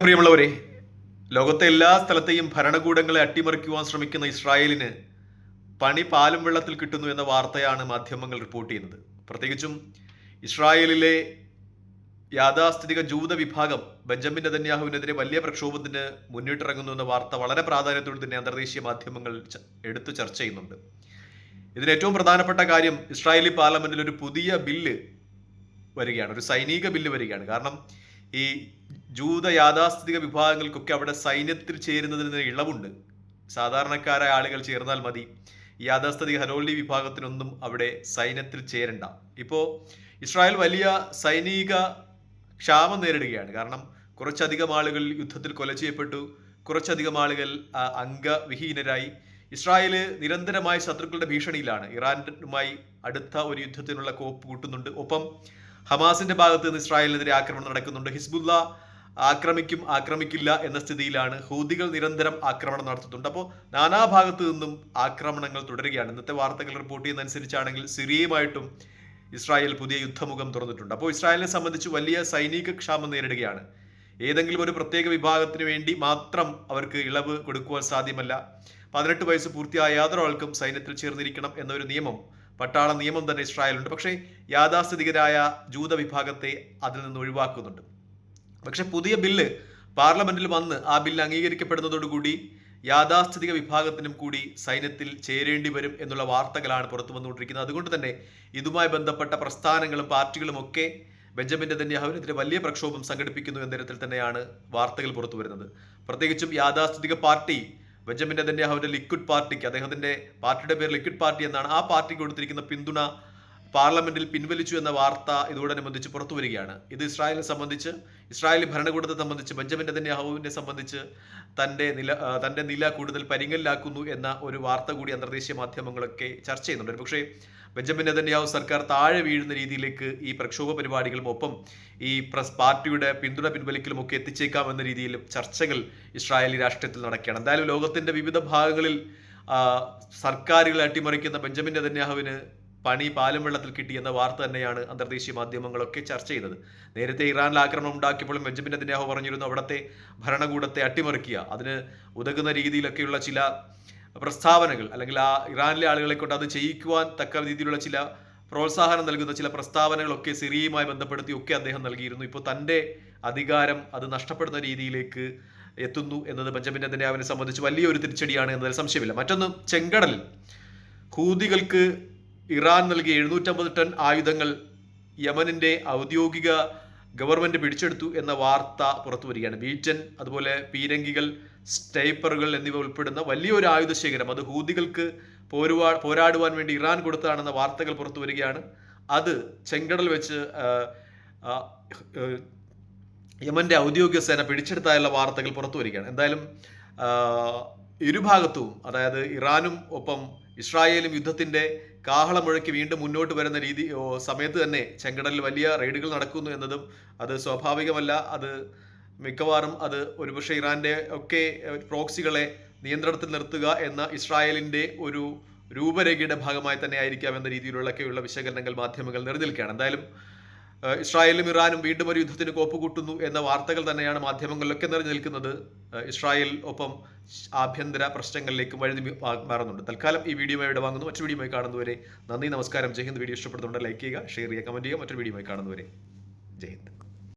പ്രിയമുള്ളവരെ ലോകത്തെ എല്ലാ സ്ഥലത്തെയും ഭരണകൂടങ്ങളെ അട്ടിമറിക്കുവാൻ ശ്രമിക്കുന്ന ഇസ്രായേലിന് പണി പാലും വെള്ളത്തിൽ കിട്ടുന്നു എന്ന വാർത്തയാണ് മാധ്യമങ്ങൾ റിപ്പോർട്ട് ചെയ്യുന്നത്. പ്രത്യേകിച്ചും ഇസ്രായേലിലെ യാഥാസ്ഥിതിക ജൂത വിഭാഗം ബെഞ്ചമിൻ നെതന്യാഹുവിനെതിരെ വലിയ പ്രക്ഷോഭത്തിന് മുന്നിട്ടിറങ്ങുന്നു എന്ന വാർത്ത വളരെ പ്രാധാന്യത്തോടെ തന്നെ അന്തർദേശീയ മാധ്യമങ്ങൾ എടുത്തു ചർച്ച ചെയ്യുന്നുണ്ട്. ഇതിന് ഏറ്റവും പ്രധാനപ്പെട്ട കാര്യം ഇസ്രായേലി പാർലമെന്റിൽ ഒരു പുതിയ ബില്ല് വരികയാണ് ഒരു സൈനിക ബില്ല് വരികയാണ്. കാരണം ഈ ജൂത യാഥാസ്ഥിതിക വിഭാഗങ്ങൾക്കൊക്കെ അവിടെ സൈന്യത്തിൽ ചേരുന്നതിന് ഇളവുണ്ട്. സാധാരണക്കാരായ ആളുകൾ ചേർന്നാൽ മതി. യാഥാസ്ഥിതിക ഹരോളി വിഭാഗത്തിനൊന്നും അവിടെ സൈന്യത്തിൽ ചേരണ്ട. ഇപ്പോൾ ഇസ്രായേൽ വലിയ സൈനിക ക്ഷാമം നേരിടുകയാണ്. കാരണം കുറച്ചധികം ആളുകൾ യുദ്ധത്തിൽ കൊല ചെയ്യപ്പെട്ടു. കുറച്ചധികം ആളുകൾ അംഗവിഹീനരായി. ഇസ്രായേൽ നിരന്തരമായ ശത്രുക്കളുടെ ഭീഷണിയിലാണ്. ഇറാനുമായി അടുത്ത ഒരു യുദ്ധത്തിനുള്ള കോപ്പ് കൂട്ടുന്നുണ്ട്. ഒപ്പം ഹമാസിന്റെ ഭാഗത്ത് നിന്ന് ഇസ്രായേലിനെതിരെ ആക്രമണം നടക്കുന്നുണ്ട്. ഹിസ്ബുല്ല ആക്രമിക്കും ആക്രമിക്കില്ല എന്ന സ്ഥിതിയിലാണ് ഹൂതികൾ നിരന്തരം ആക്രമണം നടത്തുന്നുണ്ട് അപ്പോൾ നാനാഭാഗത്തു നിന്നും ആക്രമണങ്ങൾ തുടരുകയാണ്. ഇന്നത്തെ വാർത്തകൾ റിപ്പോർട്ട് ചെയ്യുന്നതനുസരിച്ചാണെങ്കിൽ സിറിയയുമായിട്ടും ഇസ്രായേൽ പുതിയ യുദ്ധമുഖം തുറന്നിട്ടുണ്ട്. അപ്പോൾ ഇസ്രായേലിനെ സംബന്ധിച്ച് വലിയ സൈനിക ക്ഷാമം നേരിടുകയാണ്. ഏതെങ്കിലും ഒരു പ്രത്യേക വിഭാഗത്തിന് വേണ്ടി മാത്രം അവർക്ക് ഇളവ് കൊടുക്കുവാൻ സാധ്യമല്ല. പതിനെട്ട് വയസ്സ് പൂർത്തിയായ യാതൊരാൾക്കും സൈന്യത്തിൽ ചേർന്നിരിക്കണം എന്നൊരു നിയമം പട്ടാള നിയമം തന്നെ ഇസ്രായേലുണ്ട് പക്ഷേ യാഥാസ്ഥിതികരായ ജൂത വിഭാഗത്തെ അതിൽ നിന്ന് ഒഴിവാക്കുന്നുണ്ട്. പക്ഷെ പുതിയ ബില്ല് പാർലമെന്റിൽ വന്ന് ആ ബില്ല് അംഗീകരിക്കപ്പെടുന്നതോടുകൂടി യാഥാസ്ഥിതിക വിഭാഗത്തിനും കൂടി സൈന്യത്തിൽ ചേരേണ്ടി വരും എന്നുള്ള വാർത്തകളാണ് പുറത്തു വന്നുകൊണ്ടിരിക്കുന്നത്. അതുകൊണ്ട് തന്നെ ഇതുമായി ബന്ധപ്പെട്ട പ്രസ്ഥാനങ്ങളും പാർട്ടികളും ഒക്കെ ബെഞ്ചമിൻ നെതന്യാഹുവിനെതിരെ വലിയ പ്രക്ഷോഭം സംഘടിപ്പിക്കുന്നു എന്ന തരത്തിൽ തന്നെയാണ് വാർത്തകൾ പുറത്തു വരുന്നത്. പ്രത്യേകിച്ചും യാഥാസ്ഥിതിക പാർട്ടി ബെഞ്ചമിൻ നെതന്യാഹുവിന്റെ ലിക്വിഡ് പാർട്ടിക്ക് അദ്ദേഹത്തിന്റെ പാർട്ടിയുടെ പേര് ലിക്വിഡ് പാർട്ടി എന്നാണ് ആ പാർട്ടിക്ക് കൊടുത്തിരിക്കുന്ന പിന്തുണ പാർലമെന്റിൽ പിൻവലിച്ചു എന്ന വാർത്ത ഇതോടനുബന്ധിച്ച് പുറത്തു വരികയാണ് ഇത് ഇസ്രായേലിനെ സംബന്ധിച്ച് ഇസ്രായേലി ഭരണകൂടത്തെ സംബന്ധിച്ച് ബെഞ്ചമിൻ നെതന്യാഹുവിനെ സംബന്ധിച്ച് തന്റെ നില തന്റെ നില കൂടുതൽ പരിങ്ങലിലാക്കുന്നു എന്ന ഒരു വാർത്ത കൂടി അന്തർദേശീയ മാധ്യമങ്ങളൊക്കെ ചർച്ച ചെയ്യുന്നുണ്ട്. പക്ഷേ ബെഞ്ചമിൻ നെതന്യാഹു സർക്കാർ താഴെ വീഴുന്ന രീതിയിലേക്ക് ഈ പ്രക്ഷോഭ പരിപാടികളും ഒപ്പം ഈ പ്രസ് പാർട്ടിയുടെ പിന്തുണ പിൻവലിക്കലും ഒക്കെ എത്തിച്ചേക്കാം എന്ന രീതിയിലും ചർച്ചകൾ ഇസ്രായേലി രാഷ്ട്രീയത്തിൽ നടക്കുകയാണ്. എന്തായാലും ലോകത്തിന്റെ വിവിധ ഭാഗങ്ങളിൽ സർക്കാരുകളെ അട്ടിമറിക്കുന്ന ബെഞ്ചമിൻ നെതന്യാഹുവിന് പണി പാലും വെള്ളത്തിൽ കിട്ടി എന്ന വാർത്ത തന്നെയാണ് അന്തർദേശീയ മാധ്യമങ്ങളൊക്കെ ചർച്ച ചെയ്തത് നേരത്തെ ഇറാനിൽ ആക്രമണം ഉണ്ടാക്കിയപ്പോഴും ബെഞ്ചമിൻ നെതന്യാഹു പറഞ്ഞിരുന്നു അവിടുത്തെ ഭരണകൂടത്തെ അട്ടിമറിക്കുക. അതിന് ഉതകുന്ന രീതിയിലൊക്കെയുള്ള ചില പ്രസ്താവനകൾ അല്ലെങ്കിൽ ആ ഇറാനിലെ ആളുകളെ കൊണ്ട് അത് ചെയ്യിക്കുവാൻ തക്ക രീതിയിലുള്ള ചില പ്രോത്സാഹനം നൽകുന്ന ചില പ്രസ്താവനകളൊക്കെ സിറിയയുമായി ബന്ധപ്പെടുത്തി ഒക്കെ അദ്ദേഹം നൽകിയിരുന്നു. ഇപ്പോൾ തന്റെ അധികാരം അത് നഷ്ടപ്പെടുന്ന രീതിയിലേക്ക് എത്തുന്നു എന്നത് ബെഞ്ചമിൻ നെതന്യാഹുവിനെ സംബന്ധിച്ച് വലിയൊരു തിരിച്ചടിയാണ് എന്നതിൽ സംശയമില്ല. മറ്റൊന്ന് ചെങ്കടൽ ഹൂതികൾക്ക് ഇറാൻ നൽകിയ എഴുന്നൂറ്റമ്പത് ടൺ ആയുധങ്ങൾ യമനിന്റെ ഔദ്യോഗിക ഗവൺമെന്റ് പിടിച്ചെടുത്തു എന്ന വാർത്ത പുറത്തു വരികയാണ് ബീറ്റൻ അതുപോലെ പീരങ്കികൾ സ്റ്റൈപ്പറുകൾ എന്നിവ ഉൾപ്പെടുന്ന വലിയൊരു ആയുധ ശേഖരം. അത് ഹൂതികൾക്ക് പോരുവാ പോരാടുവാൻ വേണ്ടി ഇറാൻ കൊടുത്തതാണെന്ന വാർത്തകൾ പുറത്തു വരികയാണ് അത് ചെങ്കടൽ വെച്ച് യമന്റെ ഔദ്യോഗിക സേന പിടിച്ചെടുത്തായുള്ള വാർത്തകൾ പുറത്തു വരികയാണ് എന്തായാലും ഇരുഭാഗത്തും അതായത് ഇറാനും ഒപ്പം ഇസ്രായേലും യുദ്ധത്തിന്റെ കാഹളം മുഴക്കി വീണ്ടും മുന്നോട്ട് വരുന്ന രീതി സമയത്ത് തന്നെ ചെങ്കടലിൽ വലിയ റെയ്ഡുകൾ നടക്കുന്നു എന്നതും അത് സ്വാഭാവികമല്ല. അത് മിക്കവാറും അത് ഒരുപക്ഷെ ഇറാന്റെ ഒക്കെ പ്രോക്സികളെ നിയന്ത്രണത്തിൽ നിർത്തുക എന്ന ഇസ്രായേലിന്റെ ഒരു രൂപരേഖയുടെ ഭാഗമായി തന്നെ ആയിരിക്കാം എന്ന രീതിയിലുള്ളൊക്കെയുള്ള വിശകലനങ്ങൾ മാധ്യമങ്ങൾ നിറഞ്ഞിൽക്കുകയാണ് എന്തായാലും ഇസ്രായേലും ഇറാനും വീണ്ടും ഒരു യുദ്ധത്തിന് കോപ്പ് കൂട്ടുന്നു എന്ന വാർത്തകൾ തന്നെയാണ് മാധ്യമങ്ങളിലൊക്കെ നിറഞ്ഞു നിൽക്കുന്നത്. ഇസ്രായേൽ ഒപ്പം ആഭ്യന്തര പ്രശ്നങ്ങളിലേക്കും വഴുതി മാറുന്നുണ്ട്. തൽക്കാലം ഈ വീഡിയോ ഇവിടെ വാങ്ങുന്നു. മറ്റൊരു വീഡിയോ കാണുന്നവരെ നന്ദി നമസ്കാരം. ജയ്ഹിന്ദ് വീഡിയോ ഇഷ്ടപ്പെടുന്നുണ്ട് ലൈക്ക് ചെയ്യുക ഷെയർ ചെയ്യുക കമന്റ് ചെയ്യുക. മറ്റൊരു വീഡിയോ കാണുന്നവരെ ജയ് ഹിന്ദ്.